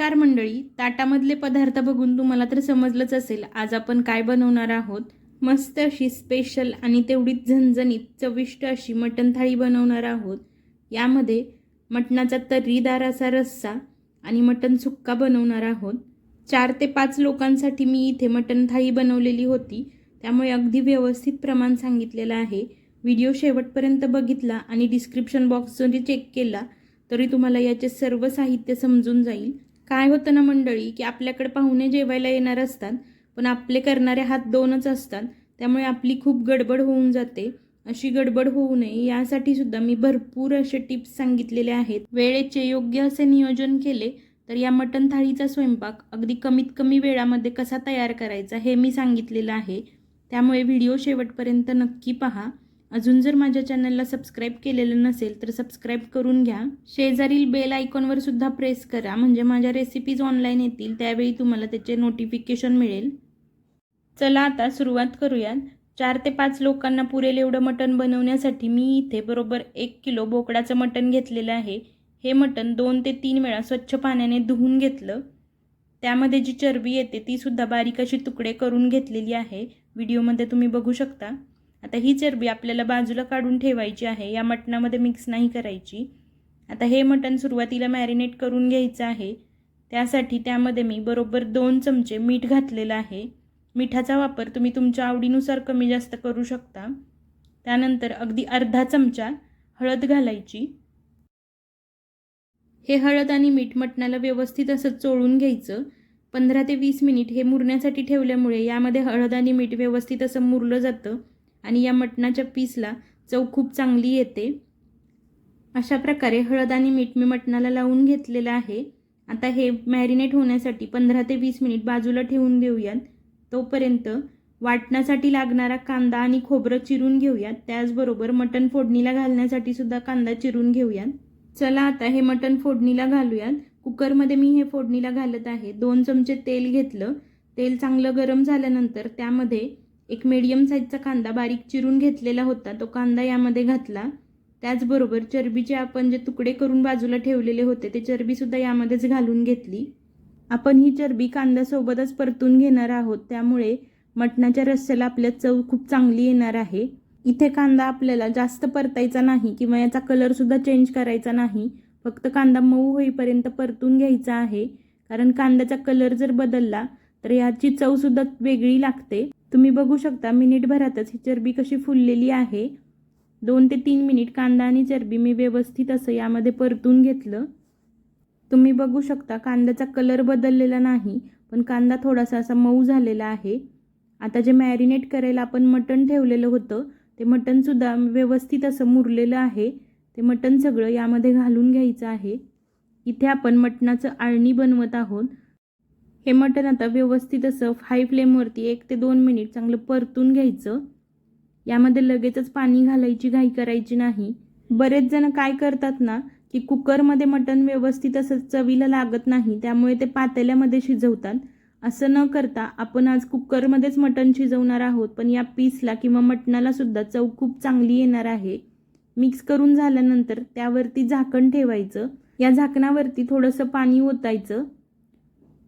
नमस्कार मंडळी ताटामधले पदार्थ बघून तुम्हाला तर समजलंच असेल आज आपण काय बनवणार आहोत. मस्त अशी स्पेशल आणि तेवढीच झणझणीत चविष्ट अशी मटण थाळी बनवणार आहोत. यामध्ये मटणाचा तर्रीदार असा रस्सा आणि मटण सुक्का बनवणार आहोत. चार ते पाच लोकांसाठी मी इथे मटण थाळी बनवलेली होती. त्यामुळे अगदी व्यवस्थित प्रमाण सांगितलेलं आहे. व्हिडिओ शेवटपर्यंत बघितला आणि डिस्क्रिप्शन बॉक्स जरी चेक केला तरी तुम्हाला याचे सर्व साहित्य समजून जाईल. काय होतं ना मंडळी की आपल्याकडे पाहुणे जेवायला येणार असतात पण आपले करणारे हात दोनच असतात त्यामुळे आपली खूप गडबड होऊन जाते. अशी गडबड होऊ नये यासाठी सुद्धा मी भरपूर असे टिप्स सांगितलेले आहेत. वेळेचे योग्य असे नियोजन केले तर या मटण थाळीचा स्वयंपाक अगदी कमीत कमी वेळामध्ये कसा तयार करायचा हे मी सांगितलेलं आहे. त्यामुळे व्हिडिओ शेवटपर्यंत नक्की पहा. अजून जर माझ्या चॅनलला सबस्क्राईब केलेलं नसेल तर सबस्क्राईब करून घ्या. शेजारील बेल आयकॉनवर सुद्धा प्रेस करा. म्हणजे माझ्या रेसिपीज ऑनलाईन येतील त्यावेळी तुम्हाला त्याचे नोटिफिकेशन मिळेल. चला आता सुरुवात करूयात. चार ते पाच लोकांना पुरेल एवढं मटण बनवण्यासाठी मी इथे बरोबर एक किलो बोकडाचं मटण घेतलेलं आहे. हे मटण दोन ते तीन वेळा स्वच्छ पाण्याने धुवून घेतलं. त्यामध्ये जी चरबी येते तीसुद्धा बारीक अशी तुकडे करून घेतलेली आहे. व्हिडिओमध्ये तुम्ही बघू शकता. आता ही चरबी आपल्याला बाजूला काढून ठेवायची आहे. या मटणामध्ये मिक्स नाही करायची. आता हे मटण सुरुवातीला मॅरिनेट करून घ्यायचं आहे. त्यासाठी त्यामध्ये मी बरोबर दोन चमचे मीठ घातलेलं आहे. मिठाचा वापर तुम्ही तुमच्या आवडीनुसार कमी जास्त करू शकता. त्यानंतर अगदी अर्धा चमचा हळद घालायची. हे हळद आणि मीठ मटणाला व्यवस्थित असं चोळून घ्यायचं. पंधरा ते वीस मिनिट हे मुरण्यासाठी ठेवल्यामुळे यामध्ये हळद आणि मीठ व्यवस्थित असं मुरलं जातं. आणि या मटणाच्या पीसला चव खूप चांगली येते. अशा प्रकारे हळद आणि मीठ मी मटणाला लावून घेतलेलं आहे. आता हे मॅरिनेट होण्यासाठी पंधरा ते वीस मिनिट बाजूला ठेवून देऊयात. तोपर्यंत वाटण्यासाठी लागणारा कांदा आणि खोबरं चिरून घेऊयात. त्याचबरोबर मटण फोडणीला घालण्यासाठी सुद्धा कांदा चिरून घेऊयात. चला आता हे मटण फोडणीला घालूयात. कुकरमध्ये मी हे फोडणीला घालत आहे. दोन चमचे तेल घेतलं. तेल चांगलं गरम झाल्यानंतर त्यामध्ये एक मीडियम साईजचा कांदा बारीक चिरून घेतलेला होता. तो कांदा यामध्ये घातला. त्याचबरोबर चरबीचे आपण जे तुकडे करून बाजूला ठेवलेले होते ते चरबीसुद्धा यामध्येच घालून घेतली. आपण ही चरबी कांद्यासोबतच परतून घेणार आहोत. त्यामुळे मटणाच्या रस्स्याला आपल्या चव खूप चांगली येणार आहे. इथे कांदा आपल्याला जास्त परतायचा नाही किंवा याचा कलरसुद्धा चेंज करायचा नाही. फक्त कांदा मऊ होईपर्यंत परतून घ्यायचा आहे. कारण कांद्याचा कलर जर बदलला तर याची चवसुद्धा वेगळी लागते. तुम्ही बघू शकता मिनिटभरातच ही चरबी कशी फुललेली आहे. दोन ते तीन मिनिट कांदा आणि चरबी मी व्यवस्थित असं यामध्ये परतून घेतलं. तुम्ही बघू शकता कांद्याचा कलर बदललेला नाही पण कांदा थोडासा असा मऊ झालेला आहे. आता जे मॅरिनेट करायला आपण मटण ठेवलेलं होतं ते मटणसुद्धा व्यवस्थित असं मुरलेलं आहे. ते मटण सगळं यामध्ये घालून घ्यायचं आहे. इथे आपण मटणाचं आळणी बनवत आहोत. हे मटण आता व्यवस्थित असं हाय फ्लेमवरती एक ते दोन मिनिट चांगलं परतून घ्यायचं. यामध्ये लगेचच पाणी घालायची घाई करायची नाही. बरेच जण काय करतात ना की कुकरमध्ये मटण व्यवस्थित असं चवीला लागत नाही त्यामुळे ते पातेल्यामध्ये शिजवतात. असं न करता आपण आज कुकरमध्येच मटण शिजवणार आहोत पण या पीसला किंवा मटणाला सुद्धा चव खूप चांगली येणार आहे. मिक्स करून झाल्यानंतर त्यावरती झाकण ठेवायचं. या झाकणावरती थोडंसं पाणी ओतायचं.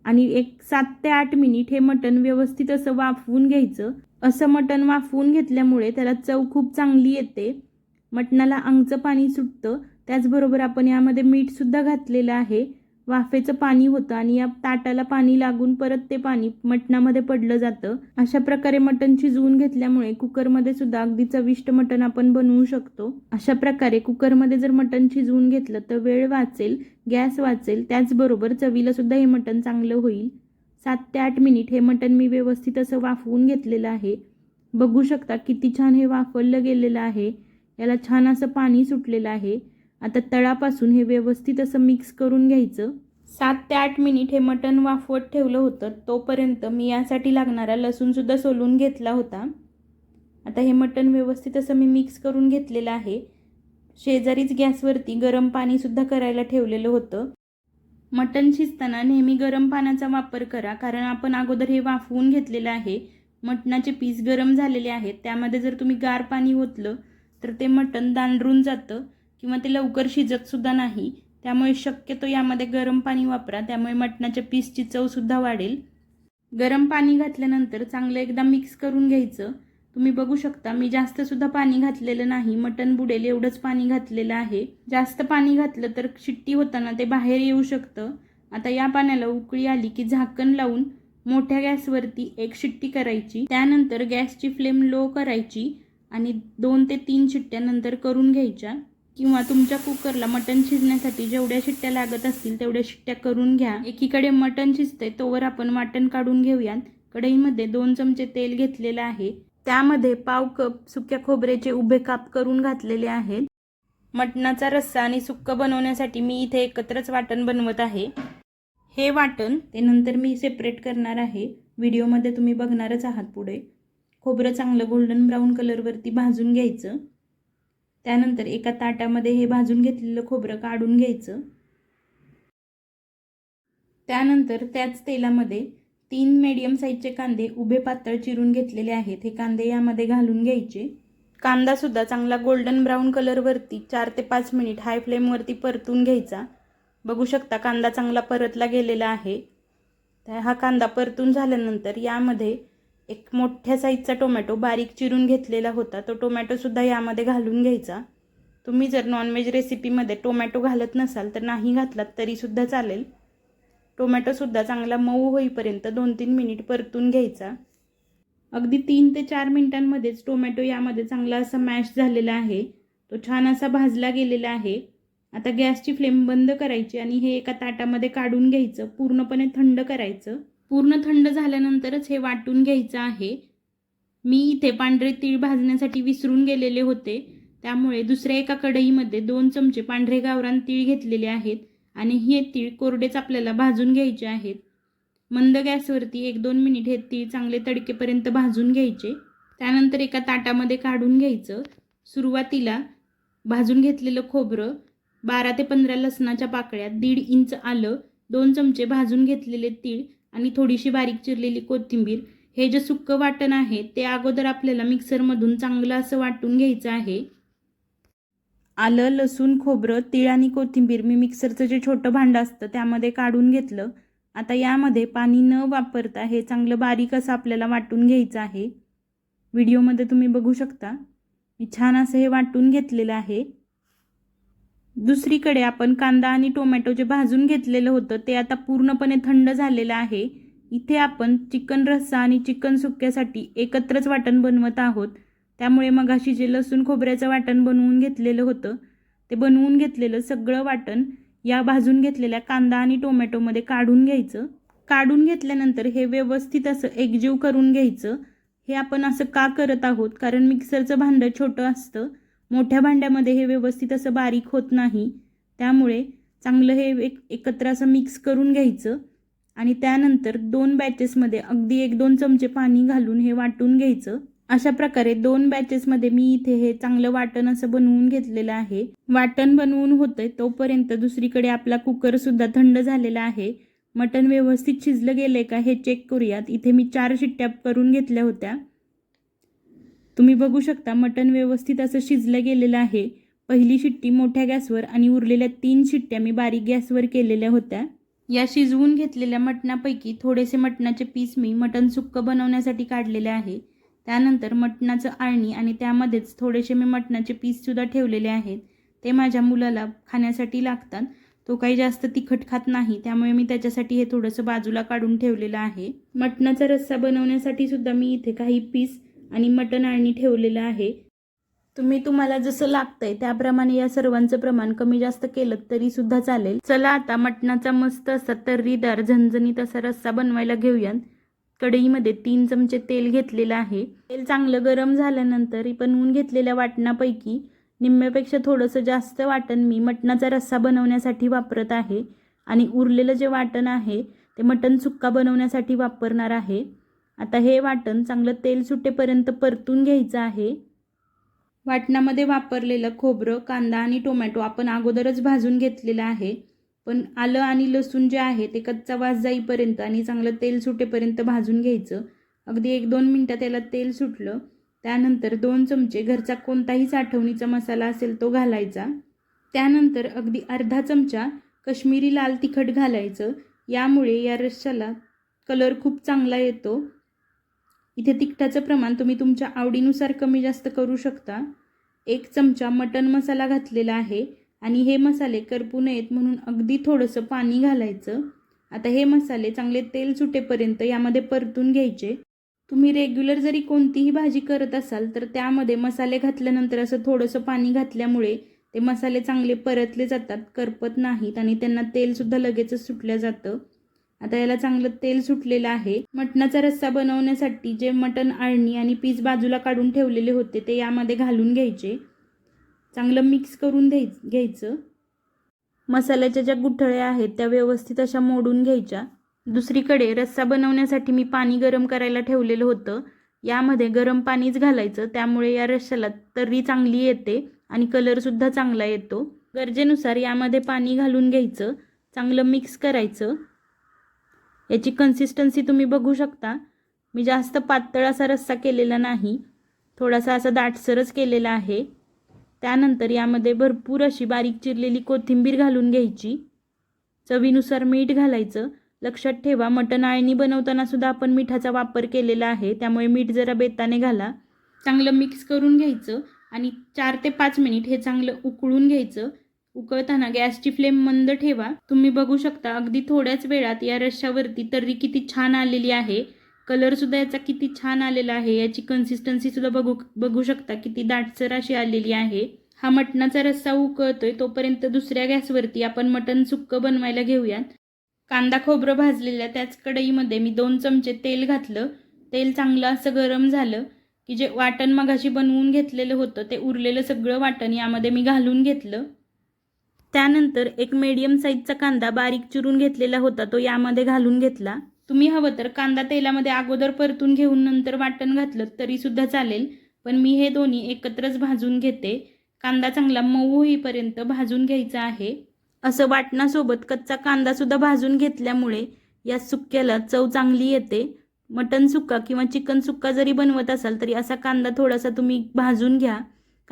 आणि एक सात ते आठ मिनिट हे मटण व्यवस्थित असं वाफवून घ्यायचं. असं मटण वाफवून घेतल्यामुळे त्याला चव खूप चांगली येते. मटणाला अंगचं पाणी सुटतं. त्याचबरोबर आपण यामध्ये मीठसुद्धा घातलेलं आहे. वाफेचं पाणी होतं आणि या ताटाला पाणी लागून परत ते पाणी मटणामध्ये पडलं जातं. अशा प्रकारे मटण शिजवून घेतल्यामुळे कुकरमध्ये सुद्धा अगदी चविष्ट मटण आपण बनवू शकतो. अशा प्रकारे कुकरमध्ये जर मटण शिजवून घेतलं तर वेळ वाचेल गॅस वाचेल त्याचबरोबर चवीला सुद्धा हे मटण चांगलं होईल. सात ते आठ मिनिट हे मटण मी व्यवस्थित असं वाफवून घेतलेलं आहे. बघू शकता किती छान हे वाफवलं गेलेलं आहे. याला छान असं पाणी सुटलेलं आहे. आता तळापासून हे व्यवस्थित असं मिक्स करून घ्यायचं. सात ते आठ मिनिट हे मटण वाफवत ठेवलं होतं. तोपर्यंत मी यासाठी लागणारा लसूणसुद्धा सोलून घेतला होता. आता हे मटण व्यवस्थित असं मी मिक्स करून घेतलेलं आहे. शेजारीच गॅसवरती गरम पाणीसुद्धा करायला ठेवलेलं होतं. मटण शिजताना नेहमी गरम पाण्याचा वापर करा कारण आपण अगोदर हे वाफवून घेतलेलं आहे. मटणाचे पीस गरम झालेले आहेत. त्यामध्ये जर तुम्ही गार पाणी ओतलं तर ते मटण दांडरून जातं. किंवा ते लवकर शिजतसुद्धा नाही त्यामुळे शक्यतो यामध्ये गरम पाणी वापरा त्यामुळे मटणाच्या पीसची चवसुद्धा वाढेल. गरम पाणी घातल्यानंतर चांगलं एकदा मिक्स करून घ्यायचं. तुम्ही बघू शकता मी जास्तसुद्धा पाणी घातलेलं नाही मटण बुडेल एवढंच पाणी घातलेलं आहे. जास्त पाणी घातलं तर शिट्टी होताना ते बाहेर येऊ शकतं. आता या पाण्याला उकळी आली की झाकण लावून मोठ्या गॅसवरती एक शिट्टी करायची. त्यानंतर गॅसची फ्लेम लो करायची आणि दोन ते तीन शिट्ट्यानंतर करून घ्यायच्या. किंवा तुमच्या कुकरला मटण शिजण्यासाठी जेवढ्या शिट्ट्या लागत असतील तेवढ्या शिट्ट्या करून घ्या. एकीकडे मटण शिजते तोवर आपण वाटण काढून घेऊयात. कढईमध्ये दोन चमचे तेल घेतलेलं आहे. त्यामध्ये पाव कप सुक्या खोबऱ्याचे उभे काप करून घातलेले आहेत. मटणाचा रस्सा आणि सुक्कं बनवण्यासाठी मी इथे एकत्रच वाटण बनवत आहे. हे वाटण ते नंतर मी सेपरेट करणार आहे. व्हिडिओमध्ये तुम्ही बघणारच आहात पुढे. खोबरं चांगलं गोल्डन ब्राऊन कलरवरती भाजून घ्यायचं. त्यानंतर एका ताटामध्ये हे भाजून घेतलेलं खोबरं काढून घ्यायचं. त्यानंतर त्याच तेलामध्ये तीन मीडियम साईजचे कांदे उभे पातळ चिरून घेतलेले आहेत. हे कांदे यामध्ये घालून घ्यायचे. कांदासुद्धा चांगला गोल्डन ब्राऊन कलरवरती चार ते पाच मिनिट हाय फ्लेमवरती परतून घ्यायचा. बघू शकता कांदा चांगला परतला गेलेला आहे. तर हा कांदा परतून झाल्यानंतर यामध्ये एक मोठ्या साईजचा टोमॅटो बारीक चिरून घेतलेला होता. तो टोमॅटोसुद्धा यामध्ये घालून घ्यायचा. तुम्ही जर नॉनव्हेज रेसिपीमध्ये टोमॅटो घालत नसाल तर नाही घातलात तरीसुद्धा चालेल. टोमॅटोसुद्धा चांगला मऊ होईपर्यंत दोन तीन मिनिट परतून घ्यायचा. अगदी तीन ते चार मिनिटांमध्येच टोमॅटो यामध्ये चांगला असा मॅश झालेला आहे. तो छान असा भाजला गेलेला आहे. आता गॅसची फ्लेम बंद करायची आणि हे एका ताटामध्ये काढून घ्यायचं. पूर्णपणे थंड करायचं. पूर्ण थंड झाल्यानंतरच हे वाटून घ्यायचं आहे. मी इथे पांढरे तीळ भाजण्यासाठी विसरून गेलेले होते. त्यामुळे दुसऱ्या एका कढईमध्ये दोन चमचे पांढरे गावरान तीळ घेतलेले आहेत आणि हे तीळ कोरडेच आपल्याला भाजून घ्यायचे आहेत. मंद गॅसवरती एक दोन मिनिट हे तीळ चांगले तडकेपर्यंत भाजून घ्यायचे. त्यानंतर एका ताटामध्ये काढून घ्यायचं. सुरुवातीला भाजून घेतलेलं खोबरं बारा ते पंधरा लसणाच्या पाकळ्यात दीड इंच आलं. दोन चमचे भाजून घेतलेले तीळ आणि थोडीशी बारीक चिरलेली कोथिंबीर हे जे सुक्कं वाटण आहे ते अगोदर आपल्याला मिक्सरमधून चांगलं असं वाटून घ्यायचं आहे. आलं लसूण खोबरं तीळ आणि कोथिंबीर मी मिक्सरचं जे छोटं भांडं असतं त्यामध्ये काढून घेतलं. आता यामध्ये पाणी न वापरता हे चांगलं बारीक असं आपल्याला वाटून घ्यायचं आहे. व्हिडिओमध्ये तुम्ही बघू शकता. मी छान असं हे वाटून घेतलेलं आहे. दुसरीकडे आपण कांदा आणि टोमॅटो जे भाजून घेतलेलं होतं ते आता पूर्णपणे थंड झालेलं आहे. इथे आपण चिकन रस्सा आणि चिकन सुक्यासाठी एकत्रच वाटण बनवत आहोत. त्यामुळे मगाशी जे लसूण खोबऱ्याचं वाटण बनवून घेतलेलं होतं ते बनवून घेतलेलं सगळं वाटण या भाजून घेतलेल्या कांदा आणि टोमॅटोमध्ये काढून घ्यायचं. काढून घेतल्यानंतर हे व्यवस्थित असं एकजीव करून घ्यायचं. हे आपण असं का करत आहोत? कारण मिक्सरचं भांडं छोटं असतं. मोठ्या भांड्यामध्ये हे व्यवस्थित असं बारीक होत नाही. त्यामुळे चांगलं हे एक एकत्र असं मिक्स करून घ्यायचं आणि त्यानंतर दोन बॅचेसमध्ये अगदी एक दोन चमचे पाणी घालून हे वाटून घ्यायचं. अशा प्रकारे दोन बॅचेसमध्ये मी इथे हे चांगलं वाटण असं बनवून घेतलेलं आहे. वाटण बनवून होतंय तोपर्यंत दुसरीकडे आपला कुकरसुद्धा थंड झालेला आहे. मटण व्यवस्थित शिजलं गेलं का हे चेक करूयात. इथे मी चार शिट्ट्या करून घेतल्या होत्या. तुम्ही बघू शकता मटण व्यवस्थित असं शिजलं गेलेलं आहे. पहिली शिट्टी मोठ्या गॅसवर आणि उरलेल्या तीन शिट्ट्या मी बारीक गॅसवर केलेल्या होत्या. या शिजवून घेतलेल्या मटणापैकी थोडेसे मटणाचे पीस मी मटण सुक्क बनवण्यासाठी काढलेले आहे. त्यानंतर मटणाचं आळणी आणि त्यामध्येच थोडेसे मी मटणाचे पीससुद्धा ठेवलेले आहेत. ते माझ्या मुलाला खाण्यासाठी लागतात. तो काही जास्त तिखट खात नाही त्यामुळे मी त्याच्यासाठी हे थोडंसं बाजूला काढून ठेवलेलं आहे. मटणाचा रस्सा बनवण्यासाठी सुद्धा मी इथे काही पीस आणि मटण आणि ठेवलेलं आहे. तुम्ही तुम्हाला जसं लागतंय त्याप्रमाणे या सर्वांचं प्रमाण कमी जास्त केलं तरी सुद्धा चालेल. चला आता मटणाचा मस्त असा तर्रीदार झणझणीत असा रस्सा बनवायला घेऊयात. कढईमध्ये तीन चमचे तेल घेतलेलं आहे. तेल चांगलं गरम झाल्यानंतर बनवून घेतलेल्या वाटणापैकी निम्म्यापेक्षा थोडंसं जास्त वाटण मी मटणाचा रस्सा बनवण्यासाठी वापरत आहे. आणि उरलेलं जे वाटण आहे ते मटण सुक्का बनवण्यासाठी वापरणार आहे. आता हे वाटण चांगलं तेल सुटेपर्यंत परतून घ्यायचं आहे. वाटणामध्ये वापरलेलं खोबरं कांदा आणि टोमॅटो आपण अगोदरच भाजून घेतलेलं आहे. पण आलं आणि लसूण जे आहे ते कच्चा वास जाईपर्यंत आणि चांगलं तेल सुटेपर्यंत भाजून घ्यायचं. अगदी एक दोन मिनटात त्याला तेल सुटलं. त्यानंतर दोन चमचे घरचा कोणताही साठवणीचा मसाला असेल तो घालायचा. त्यानंतर अगदी अर्धा चमचा कश्मीरी लाल तिखट घालायचं. यामुळे या रश्याला कलर खूप चांगला येतो. इथे तिखटाचं प्रमाण तुम्ही तुमच्या आवडीनुसार कमी जास्त करू शकता. एक चमचा मटन मसाला घातलेला आहे आणि हे मसाले करपू नयेत म्हणून अगदी थोडंसं पाणी घालायचं. आता हे मसाले चांगले तेल सुटेपर्यंत यामध्ये परतून घ्यायचे. तुम्ही रेग्युलर जरी कोणतीही भाजी करत असाल तर त्यामध्ये मसाले घातल्यानंतर असं थोडंसं पाणी घातल्यामुळे ते मसाले चांगले परतले जातात करपत नाहीत आणि त्यांना तेलसुद्धा लगेचच सुटलं जातं. आता याला चांगलं तेल सुटलेलं आहे. मटणाचा रस्सा बनवण्यासाठी जे मटण आळणी आणि पीस बाजूला काढून ठेवलेले होते ते यामध्ये घालून घ्यायचे. चांगलं मिक्स करून द्याय घ्यायचं. मसाल्याच्या ज्या गुठळ्या आहेत त्या व्यवस्थित अशा मोडून घ्यायच्या. दुसरीकडे रस्सा बनवण्यासाठी मी पाणी गरम करायला ठेवलेलं होतं. यामध्ये गरम पाणीच घालायचं. त्यामुळे या रश्श्याला तर्री चांगली येते आणि कलरसुद्धा चांगला येतो. गरजेनुसार यामध्ये पाणी घालून घ्यायचं. चांगलं मिक्स करायचं. याची कन्सिस्टन्सी तुम्ही बघू शकता. मी जास्त पातळ असा रस्सा केलेला नाही. थोडासा असा दाटसरच केलेला आहे. त्यानंतर यामध्ये भरपूर अशी बारीक चिरलेली कोथिंबीर घालून घ्यायची. चवीनुसार मीठ घालायचं. लक्षात ठेवा मटण आळणी बनवताना सुद्धा आपण मिठाचा वापर केलेला आहे. त्यामुळे मीठ जरा बेताने घाला. चांगलं मिक्स करून घ्यायचं आणि चार ते पाच मिनिट हे चांगलं उकळून घ्यायचं. उकळताना गॅसची फ्लेम मंद ठेवा. तुम्ही बघू शकता अगदी थोड्याच वेळात या रश्श्यावरती तर्री किती छान आलेली आहे. कलरसुद्धा याचा किती छान आलेला आहे. याची कन्सिस्टन्सीसुद्धा बघू बघू शकता किती दाटसर अशी आलेली आहे. हा मटणाचा रस्सा उकळतोय तोपर्यंत दुसऱ्या गॅसवरती आपण मटण सुक्कं बनवायला घेऊयात. कांदा खोबरं भाजलेल्या त्याच कढईमध्ये मी दोन चमचे तेल घातलं. तेल चांगलं असं गरम झालं की जे वाटण मगाशी बनवून घेतलेलं होतं ते उरलेलं सगळं वाटण यामध्ये मी घालून घेतलं. त्यानंतर एक मीडियम साईजचा कांदा बारीक चिरून घेतलेला होता तो यामध्ये घालून घेतला. तुम्ही हवं तर कांदा तेलामध्ये अगोदर परतून घेऊन नंतर वाटण घातलं तरीसुद्धा चालेल पण मी हे दोन्ही एकत्रच भाजून घेते. कांदा चांगला मऊ होईपर्यंत भाजून घ्यायचा आहे. असं वाटणासोबत कच्चा कांदासुद्धा भाजून घेतल्यामुळे या सुक्याला चव चांगली येते. मटन सुक्का किंवा चिकन सुक्का जरी बनवत असाल तरी असा कांदा थोडासा तुम्ही भाजून घ्या.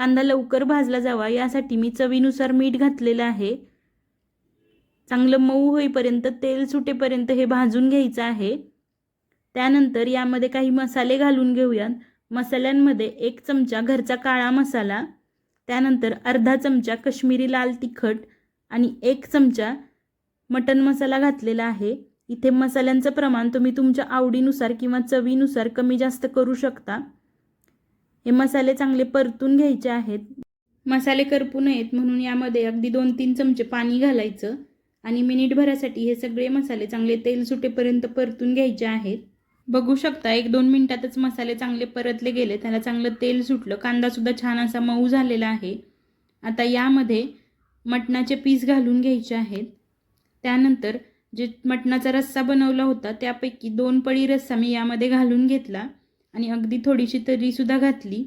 कांदा लवकर भाजला जावा. यासाठी मी चवीनुसार मीठ घातलेलं आहे. चांगलं मऊ होईपर्यंत तेल सुटेपर्यंत हे भाजून घ्यायचं आहे. त्यानंतर यामध्ये काही मसाले घालून घेऊयात. मसाल्यांमध्ये एक चमचा घरचा काळा मसाला त्यानंतर अर्धा चमचा कश्मीरी लाल तिखट आणि एक चमचा मटन मसाला घातलेला आहे. इथे मसाल्यांचं प्रमाण तुम्ही तुमच्या आवडीनुसार किंवा चवीनुसार कमी जास्त करू शकता. हे मसाले चांगले परतून घ्यायचे आहेत. मसाले करपू नयेत म्हणून यामध्ये अगदी दोन तीन चमचे पाणी घालायचं आणि मिनिटभरासाठी हे सगळे मसाले चांगले तेल सुटेपर्यंत परतून घ्यायचे आहेत. बघू शकता एक दोन मिनटातच मसाले चांगले परतले गेले. त्याला चांगलं तेल सुटलं. कांदासुद्धा छान असा मऊ झालेला आहे. आता यामध्ये मटणाचे पीस घालून घ्यायचे आहेत. त्यानंतर जे मटणाचा रस्सा बनवला होता त्यापैकी दोन पळी रस्सा मी यामध्ये घालून घेतला. आणि अगदी थोडीशी तरीसुद्धा घातली.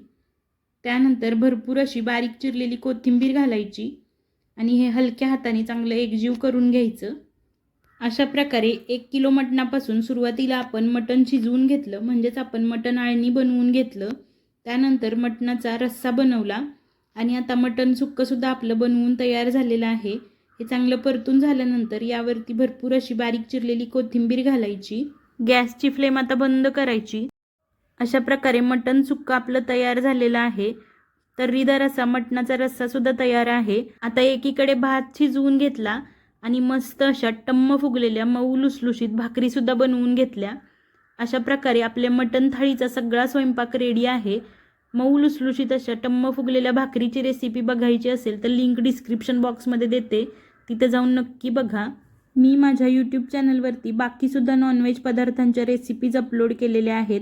त्यानंतर भरपूर अशी बारीक चिरलेली कोथिंबीर घालायची आणि हे हलक्या हाताने चांगलं एकजीव करून घ्यायचं. अशा प्रकारे एक किलो मटणापासून सुरुवातीला आपण मटण शिजवून घेतलं म्हणजेच आपण मटण आळणी बनवून घेतलं. त्यानंतर मटणाचा रस्सा बनवला आणि आता मटण सुक्कंसुद्धा आपलं बनवून तयार झालेलं आहे. हे चांगलं परतून झाल्यानंतर यावरती भरपूर अशी बारीक चिरलेली कोथिंबीर घालायची. गॅसची फ्लेम आता बंद करायची. अशा प्रकारे मटण सुक्का आपलं तयार झालेलं आहे. तर रिदा रस्सा मटणाचा रस्सासुद्धा तयार आहे. आता एकीकडे भात शिजवून घेतला आणि मस्त अशा टम्म फुगलेल्या मऊ लुसलुशीत भाकरीसुद्धा बनवून घेतल्या. अशा प्रकारे आपल्या मटण थाळीचा सगळा स्वयंपाक रेडी आहे. मऊ लुसलुशीत अशा टम्म फुगलेल्या भाकरीची रेसिपी बघायची असेल तर लिंक डिस्क्रिप्शन बॉक्समध्ये देते. तिथे जाऊन नक्की बघा. मी माझ्या यूट्यूब चॅनलवरती बाकीसुद्धा नॉनव्हेज पदार्थांच्या रेसिपीज अपलोड केलेल्या आहेत.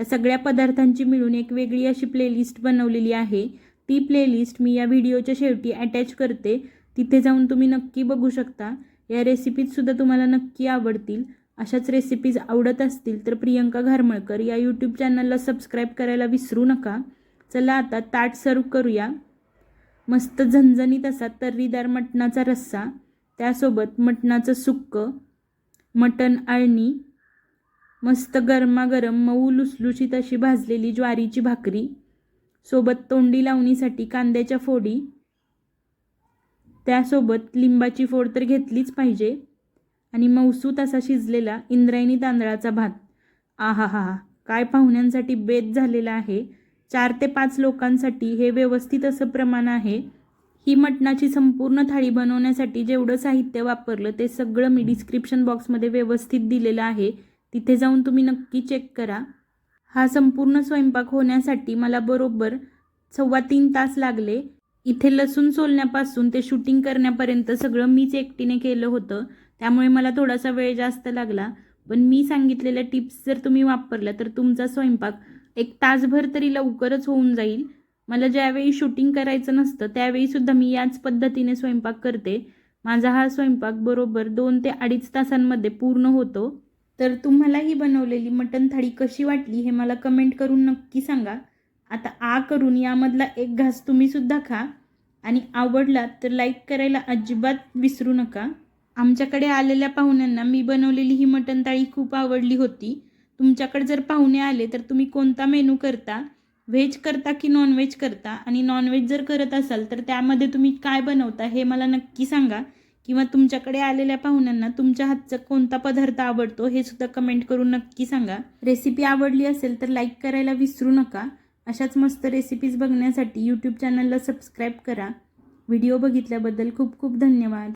त्या सगळ्या पदार्थांची मिळून एक वेगळी अशी प्लेलिस्ट बनवलेली आहे. ती प्लेलिस्ट मी या व्हिडिओच्या शेवटी अटॅच करते. तिथे जाऊन तुम्ही नक्की बघू शकता. या रेसिपीजसुद्धा तुम्हाला नक्की आवडतील. अशाच रेसिपीज आवडत असतील तर प्रियंका घारमळकर या यूट्यूब चॅनलला सबस्क्राईब करायला विसरू नका. चला आता ताट सर्व करूया. मस्त झणझणीत असा तर्रीदार मटणाचा रस्सा. त्यासोबत मटणाचं सुक्कं मटण आळणी मस्त गरमागरम मऊ लुसलुशीत अशी भाजलेली ज्वारीची भाकरी सोबत तोंडी लावणीसाठी कांद्याच्या फोडी. त्यासोबत लिंबाची फोड तर घेतलीच पाहिजे. आणि मौसूत असा शिजलेला इंद्रायणी तांदळाचा भात. आहा हा हा काय पाहुण्यांसाठी बेत झालेला आहे. चार ते पाच लोकांसाठी हे व्यवस्थित असं प्रमाण आहे. ही मटणाची संपूर्ण थाळी बनवण्यासाठी जेवढं साहित्य वापरलं ते सगळं मी डिस्क्रिप्शन बॉक्समध्ये व्यवस्थित दिलेलं आहे. तिथे जाऊन तुम्ही नक्की चेक करा. हा संपूर्ण स्वयंपाक होण्यासाठी मला बरोबर सव्वा तीन तास लागले. इथे लसूण सोलण्यापासून ते शूटिंग करण्यापर्यंत सगळं मीच एकटीने केलं होतं. त्यामुळे मला थोडासा वेळ जास्त लागला. पण मी सांगितलेल्या टिप्स जर तुम्ही वापरल्या तर तुमचा स्वयंपाक एक तासभर तरी लवकरच होऊन जाईल. मला ज्यावेळी शूटिंग करायचं नसतं त्यावेळीसुद्धा मी याच पद्धतीने स्वयंपाक करते. माझा हा स्वयंपाक बरोबर दोन ते अडीच तासांमध्ये पूर्ण होतो. तर तुम्हाला ही बनवलेली मटण थाळी कशी वाटली हे मला कमेंट करून नक्की सांगा. आता आ करून यामधला एक घास तुम्हीसुद्धा खा. आणि आवडला तर लाईक करायला अजिबात विसरू नका. आमच्याकडे आलेल्या पाहुण्यांना मी बनवलेली ही मटण थाळी खूप आवडली होती. तुमच्याकडे जर पाहुणे आले तर तुम्ही कोणता मेनू करता? व्हेज करता की नॉनव्हेज करता? आणि नॉनव्हेज जर करत असाल तर त्यामध्ये तुम्ही काय बनवता हे मला नक्की सांगा. किंवा तुमच्याकडे आलेल्या पाहुण्यांना तुमच्या हातचा कोणता पदार्थ आवडतो हे सुद्धा कमेंट करून नक्की सांगा. रेसिपी आवडली असेल तर लाईक करायला विसरू नका. अशाच मस्त रेसिपीज बघण्यासाठी यूट्यूब चॅनलला सबस्क्राईब करा. व्हिडिओ बघितल्याबद्दल खूप खूप धन्यवाद.